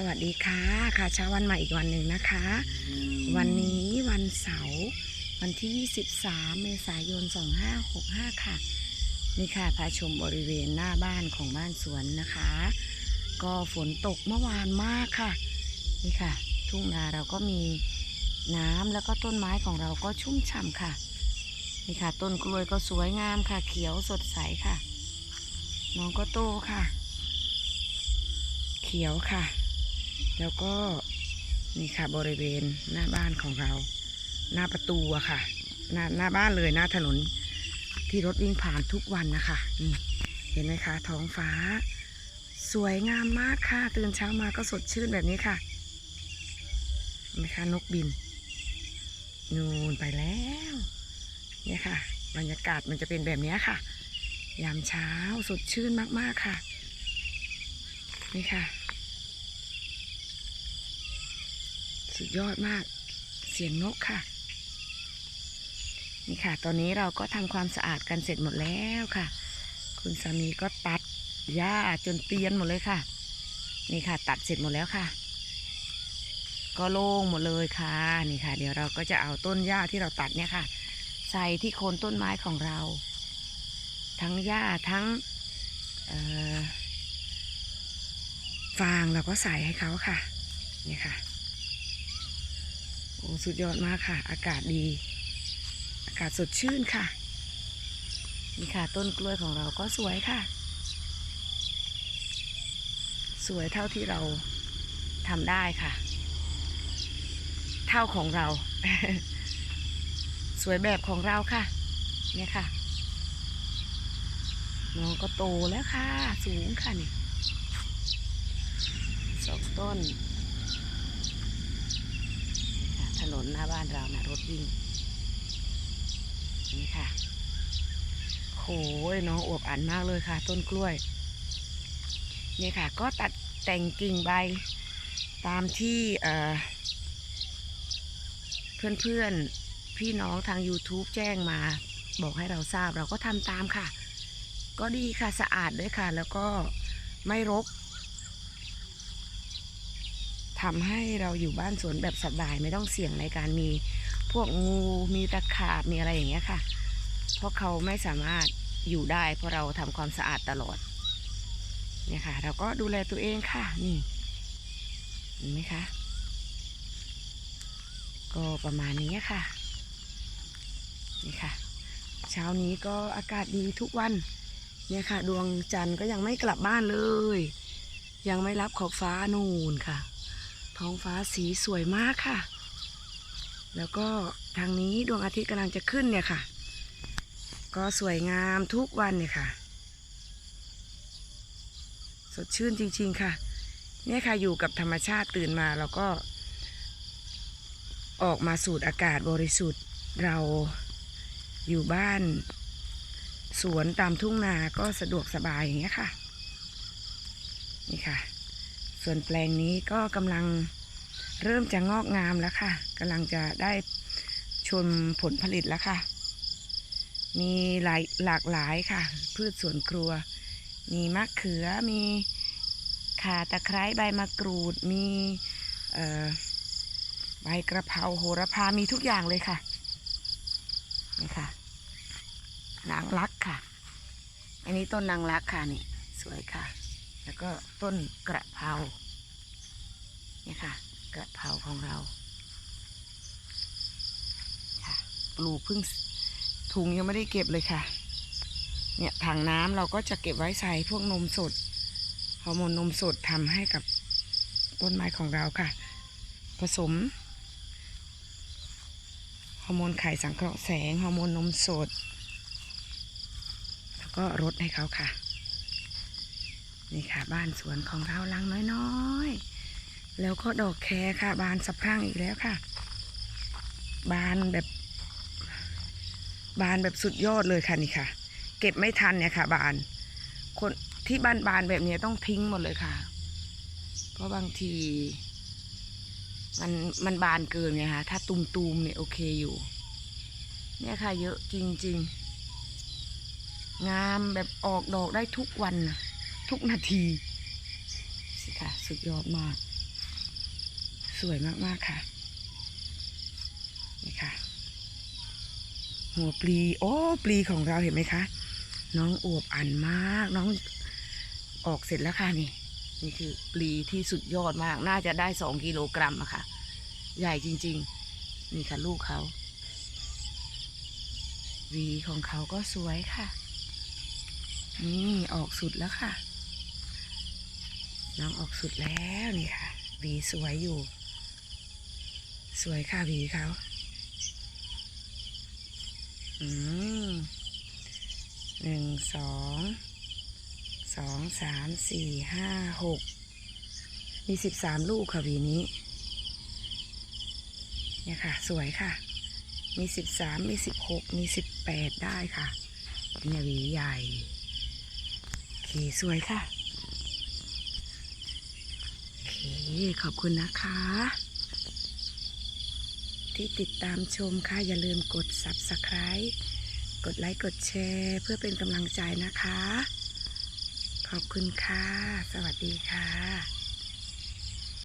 สวัสดีค่ะ ค่ะเช้าวันใหม่อีกวันหนึ่งนะคะ วันนี้วันเสาร์วันที่ 23 เมษายน 2565 ค่ะ นี่ค่ะพาชมบริเวณหน้าบ้านของบ้านสวนนะคะ ก็ฝนตกเมื่อวานมากค่ะ นี่ค่ะ ทุ่งนาเราก็มีน้ำแล้วก็ต้นไม้ของเราก็ชุ่มฉ่ำค่ะ นี่ค่ะ ต้นกล้วยก็สวยงามค่ะ เขียวสดใสค่ะน้องก็โตค่ะ เขียวค่ะ แล้วก็นี่ค่ะบริเวณหน้าบ้านของเรา หน้าประตูอะค่ะหน้าหน้าบ้านเลยหน้าถนนที่รถวิ่งผ่านทุกวันนะคะนี่เห็นไหมคะท้องฟ้า สวยงามมากค่ะ ตื่นเช้ามาก็สดชื่นแบบนี้ค่ะเห็นไหมคะนกบิน นูนไปแล้วเนี่ยค่ะ บรรยากาศมันจะเป็นแบบนี้ค่ะ ยามเช้าสดชื่นมากๆค่ะ นี่ค่ะ สุดยอดมาก เสียงนกค่ะ นี่ค่ะ ตอนนี้เราก็ทำความสะอาดกันเสร็จหมดแล้วค่ะ คุณสามีก็ตัดหญ้าจนเตียนหมดเลยค่ะ นี่ค่ะ ตัดเสร็จหมดแล้วค่ะ ก็โล่งหมดเลยค่ะ นี่ค่ะ เดี๋ยวเราก็จะเอาต้นหญ้าที่เราตัดเนี่ยค่ะ ใส่ที่โคนต้นไม้ของเรา ทั้งหญ้าทั้งฟางเราก็ใส่ให้เขาค่ะ นี่ค่ะ อ้สุดยอดมากค่ะ อากาศดี อากาศสดชื่นค่ะ นี่ค่ะต้นกล้วยของเราก็สวยค่ะ สวยเท่าที่เราทำได้ค่ะ เท่าของเรา สวยแบบของเราค่ะ เนี่ยค่ะ น้องก็โตแล้วค่ะ สูงค่ะนี่สองต้น ค่ะถ นนหน้าบ้านเรานะรถวิ่ง นี่ค่ะโหยน้องอวบอันมากเลยค่ะ ต้นกล้วย นี่ค่ะ ก็ตัดแต่งกิ่งใบตามที่เอ่อนเพื่อนพี่น้องทาง YouTube แจ้งมาบอกให้เราทราบเราก็ทำตามค่ะ ก็ดีค่ะสะอาดด้วยค่ะ แล้วก็ไม่รก ทำให้เราอยู่บ้านสวนแบบสบายไม่ต้องเสี่ยงในการมีพวกงูมีตะขาบมีอะไรอย่างเงี้ยค่ะ เพราะเขาไม่สามารถอยู่ได้ เพราะเราทำความสะอาดตลอดเนี่ยค่ะ เราก็ดูแลตัวเองค่ะนี่เห็นไหมคะ ก็ประมาณนี้ค่ะนี่ค่ะ เช้านี้ก็อากาศดีทุกวันเนี่ยค่ะ ดวงจันทร์ก็ยังไม่กลับบ้านเลย ยังไม่รับขอบฟ้านูนค่ะ ท้องฟ้าสีสวยมากค่ะ แล้วก็ทางนี้ดวงอาทิตย์กำลังจะขึ้นเนี่ยค่ะ ก็สวยงามทุกวันเนี่ยค่ะ สดชื่นจริงๆค่ะ เนี่ยค่ะอยู่กับธรรมชาติตื่นมาแล้วก็ ออกมาสูดอากาศบริสุทธิ์เราอยู่บ้าน สวนตามทุ่งนาก็สะดวกสบายอย่างเงี้ยค่ะ นี่ค่ะ ส่วนแปลงนี้ก็กำลังเริ่มจะงอกงามแล้วค่ะกำลังจะได้ชมผลผลิตแล้วค่ะ มีหลายหลากหลายค่ะ พืชสวนครัว มีมะเขือมีข่าตะไคร้ใบมะกรูด มีใบกระเพราโหระพา มีทุกอย่างเลยค่ะ นี่ค่ะ นางรักค่ะ อันนี้ต้นนางรักค่ะนี่ สวยค่ะ แล้วก็ต้นกระเพราเนี่ยค่ะ กระเพราของเราค่ะปลูกเพิ่งถุงยังไม่ได้เก็บเลยค่ะ เนี่ยถังน้ำเราก็จะเก็บไว้ใส่พวกนมสดฮอร์โมนนมสดทำให้กับต้นไม้ของเราค่ะ ผสมฮอร์โมนไข่สังเคราะห์แสงฮอร์โมนนมสด แล้วก็รดให้เขาค่ะ นี่ค่ะ บ้านสวนของเราลังน้อยๆ แล้วก็ดอกแครค่ะ บานสะพรั่งอีกแล้วค่ะ บานแบบ บานแบบสุดยอดเลยค่ะนี่ค่ะ เก็บไม่ทันเนี่ยค่ะ บาน คนที่บานบานแบบนี้ต้องทิ้งหมดเลยค่ะ เพราะบางที มันมันบานเกินไงคะถ้าตุมตูมๆเนี่ยโอเคอยู่ เนี่ยค่ะ เยอะจริง ๆ งามแบบออกดอกได้ทุกวันนะ ทุกนาทีสิค่ะ สุดยอดมาก สวยมาก ๆ ค่ะ นี่ค่ะ หัวปลี โอ้ ปลีของเราเห็นไหมคะ น้องอวบอันมาก น้องออกเสร็จแล้วค่ะนี่ นี่คือปลีที่สุดยอดมาก น่าจะได้สองกิโลกรัมอะค่ะ ใหญ่จริง ๆ นี่ค่ะลูกเขาวีของเขาก็สวยค่ะ นี่ออกสุดแล้วค่ะ น้องออกสุดแล้วนี่ค่ะหวีสวยอยู่ สวยค่ะหวีเขาอืมหนึ่งสองสองสามสี่ห้าหกมีสิบสามลูกค่ะหวีนี้เนี่ยค่ะ สวยค่ะ มีสิบสามมีสิบหกมีสิบแปดได้ค่ะเนี่ยหวีใหญ่โอเคสวยค่ะ ขอบคุณนะคะ ที่ติดตามชมค่ะ อย่าลืมกด subscribe กดไลค์ กดแชร์ เพื่อเป็นกำลังใจนะคะ ขอบคุณค่ะ สวัสดีค่ะ